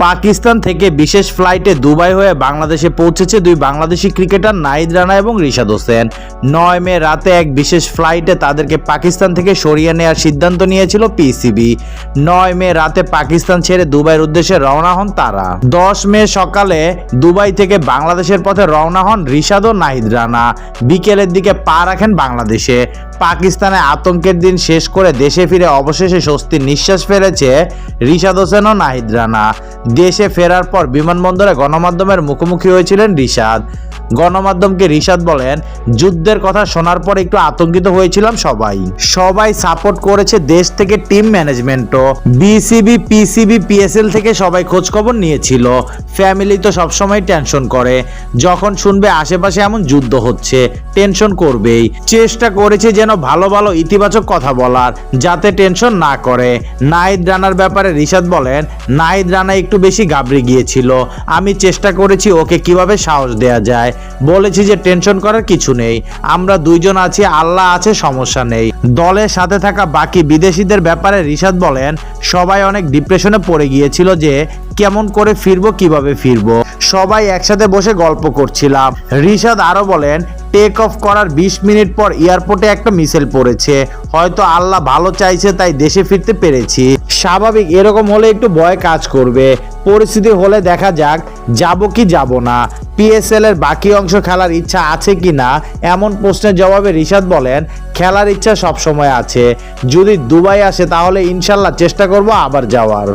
পাকিস্তান থেকে বিশেষ ফ্লাইটে দুবাই হয়ে বাংলাদেশে পৌঁছেছে দুই বাংলাদেশি ক্রিকেটার নাহিদ রানা এবং রিশাদ হোসেন। নয় মে রাতে এক বিশেষ ফ্লাইটে তাদেরকে পাকিস্তান থেকে সরিয়ে নেওয়ার সিদ্ধান্ত নিয়েছিল পিসিবি। নয় মে রাতে পাকিস্তান ছেড়ে দুবাইয়ের উদ্দেশ্যে রওনা হন তারা। দশ মে সকালে দুবাই থেকে বাংলাদেশের পথে রওনা হন রিশাদ ও নাহিদ রানা। বিকেলের দিকে পা রাখেন বাংলাদেশে। পাকিস্তানে আতঙ্কের দিন শেষ করে দেশে ফিরে অবশেষে স্বস্তির নিঃশ্বাস ফেলেছে রিশাদ হোসেন ও নাহিদ রানা। দেশে ফেরার পর বিমানবন্দরে গণমাধ্যমের মুখোমুখি হয়েছিলেন রিশাদ। গণমাধ্যমকে রিশাদ বলেন, যুদ্ধের কথা শোনার পর একটু আতঙ্কিত হয়েছিলাম সবাই। সবাই সাপোর্ট করেছে দেশ থেকে টিম ম্যানেজমেন্টও। বিসিবি, পিসিবি, পিএসএল থেকে সবাই খোঁজখবর নিয়েছিল। ফ্যামিলি তো সবসময় টেনশন করে। যখন শুনবে আশেপাশে এমন যুদ্ধ হচ্ছে, টেনশন করবেই। চেষ্টা করেছে যেন ভালো ভালো, ইতিবাচক কথা বলার, যাতে টেনশন না করে। নাহিদ রানার ব্যাপারে রিশাদ বলেন, নাহিদ রানা একটু বেশি গাবড়ে গিয়েছিল। আমি চেষ্টা করেছি ওকে কীভাবে সাহস দেয়া যায়। বলেছি যে টেনশন করার কিছু নেই। আমরা দুইজন আছি, আল্লাহ আছে, সমস্যা নেই। দলের সাথে থাকা বাকি বিদেশিদের ব্যাপারে রিশাদ বলেন, সবাই অনেক ডিপ্রেশনে পড়ে গিয়েছিল যে, কেমন করে ফিরবো, কীভাবে ফিরবো। সবাই একসাথে বসে গল্প করছিলাম। রিশাদ আরও বলেন টেক অফ করার ২০ মিনিট পর এয়ারপোর্টে একটা মিছিল পড়েছে। হয়তো আল্লাহ ভালো চাইছে, তাই দেশে ফিরতে পেরেছি। স্বাভাবিক, এরকম হলে একটু ভয় কাজ করবে। পরিস্থিতি হলে দেখা যাক, যাব কি যাব না। পিএসএল এর বাকি অংশ খেলার ইচ্ছা আছে কি না? এমন প্রশ্নের জবাবে রিশাদ বলেন, খেলার ইচ্ছা সবসময় আছে। যদি দুবাই আসে তাহলে ইনশাল্লাহ চেষ্টা করব আবার যাওয়ার।